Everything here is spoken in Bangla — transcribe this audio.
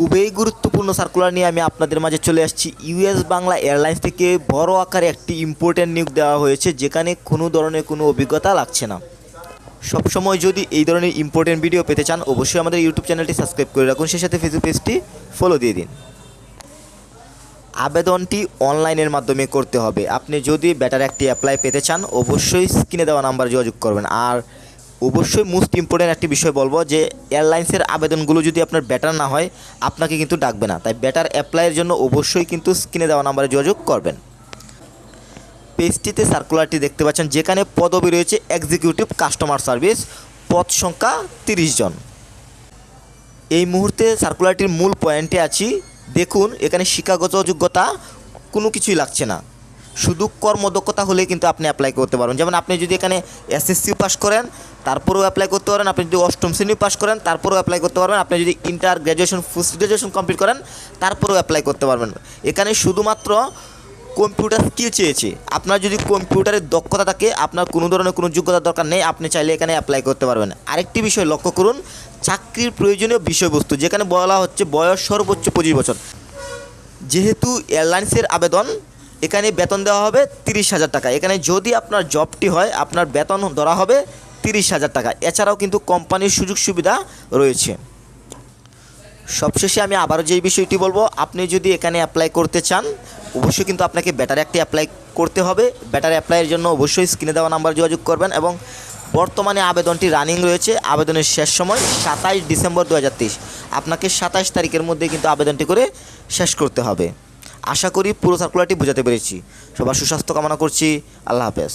খুবই গুরুত্বপূর্ণ সার্কুলার নিয়ে আমি আপনাদের মাঝে চলে আসছি। ইউএস বাংলা এয়ারলাইন্স থেকে বড় আকারে একটি ইম্পর্টেন্ট নিয়োগ দেওয়া হয়েছে, যেখানে কোনো ধরনের কোনো অভিজ্ঞতা লাগছে না। সবসময় যদি এই ধরনের ইম্পর্টেন্ট ভিডিও পেতে চান, অবশ্যই আমাদের ইউটিউব চ্যানেলটি সাবস্ক্রাইব করে রাখুন। সেই সাথে ফেসবুক পেজটি ফলো দিয়ে দিন। আবেদনটি অনলাইনের মাধ্যমে করতে হবে। আপনি যদি ব্যাটার একটি অ্যাপ্লাই পেতে চান, অবশ্যই স্ক্রিনে দেওয়া নাম্বার যোগাযোগ করবেন। আর অবশ্যই মোস্ট ইম্পর্টেন্ট একটি বিষয় বলব যে এয়ারলাইন্সের আবেদনগুলো যদি আপনার ব্যাটার না হয়, আপনাকে কিন্তু ডাকবে না। তাই ব্যাটার অ্যাপ্লাইয়ের জন্য অবশ্যই কিন্তু স্ক্রিনে দেওয়া নাম্বারে যোগাযোগ করবেন। পেজটিতে সার্কুলারটি দেখতে পাচ্ছেন, যেখানে পদবি রয়েছে এক্সিকিউটিভ কাস্টমার সার্ভিস পদ সংখ্যা তিরিশ জন। এই মুহূর্তে সার্কুলারটির মূল পয়েন্টে আছি। দেখুন, এখানে শিক্ষাগত যোগ্যতা কোনো কিছুই লাগছে না। শুধু কর্মদক্ষতা হলে কিন্তু আপনি অ্যাপ্লাই করতে পারবেন। যেমন আপনি যদি এখানে এসএসসি পাস করেন, তারপরেও অ্যাপ্লাই করতে পারেন। আপনি যদি অষ্টম শ্রেণি পাস করেন, তারপরেও অ্যাপ্লাই করতে পারবেন। আপনি যদি inter graduation post graduation complete করেন, তারপরেও অ্যাপ্লাই করতে পারবেন। এখানে শুধুমাত্র কম্পিউটার স্কিল চেয়েছে। আপনার যদি কম্পিউটারের দক্ষতা থাকে, আপনার কোনো ধরনের কোনো যোগ্যতার দরকার নেই, আপনি চাইলে এখানে অ্যাপ্লাই করতে পারবেন। আরেকটি বিষয় লক্ষ্য করুন, চাকরির প্রয়োজনীয় বিষয়বস্তু, যেখানে বলা হচ্ছে বয়স সর্বোচ্চ পঁচিশ বছর। যেহেতু এয়ারলাইন্সের আবেদন এখানে বেতন দেওয়া হবে তিরিশ হাজার টাকা। এখানে যদি আপনার জবটি হয়, আপনার বেতন ধরা হবে তিরিশ হাজার টাকা। এছাড়াও কিন্তু কোম্পানির সুযোগ সুবিধা রয়েছে। সবশেষে আমি আবারও যে বিষয়টি বলব, আপনি যদি এখানে অ্যাপ্লাই করতে চান, অবশ্যই কিন্তু আপনাকে ব্যাটার একটি অ্যাপ্লাই করতে হবে। ব্যাটার অ্যাপ্লাইয়ের জন্য অবশ্যই স্ক্রিনে দেওয়া নাম্বার যোগাযোগ করবেন এবং বর্তমানে আবেদনটি রানিং রয়েছে, আবেদনের শেষ সময় সাতাইশ ডিসেম্বর দু হাজার তেইশ। আপনাকে সাতাইশ তারিখের মধ্যে কিন্তু আবেদনটি করে শেষ করতে হবে। আশা করি পুরো সার্কুলারটি বোঝাতে পেরেছি। সবার সুস্বাস্থ্য কামনা করছি। আল্লাহ হাফেজ।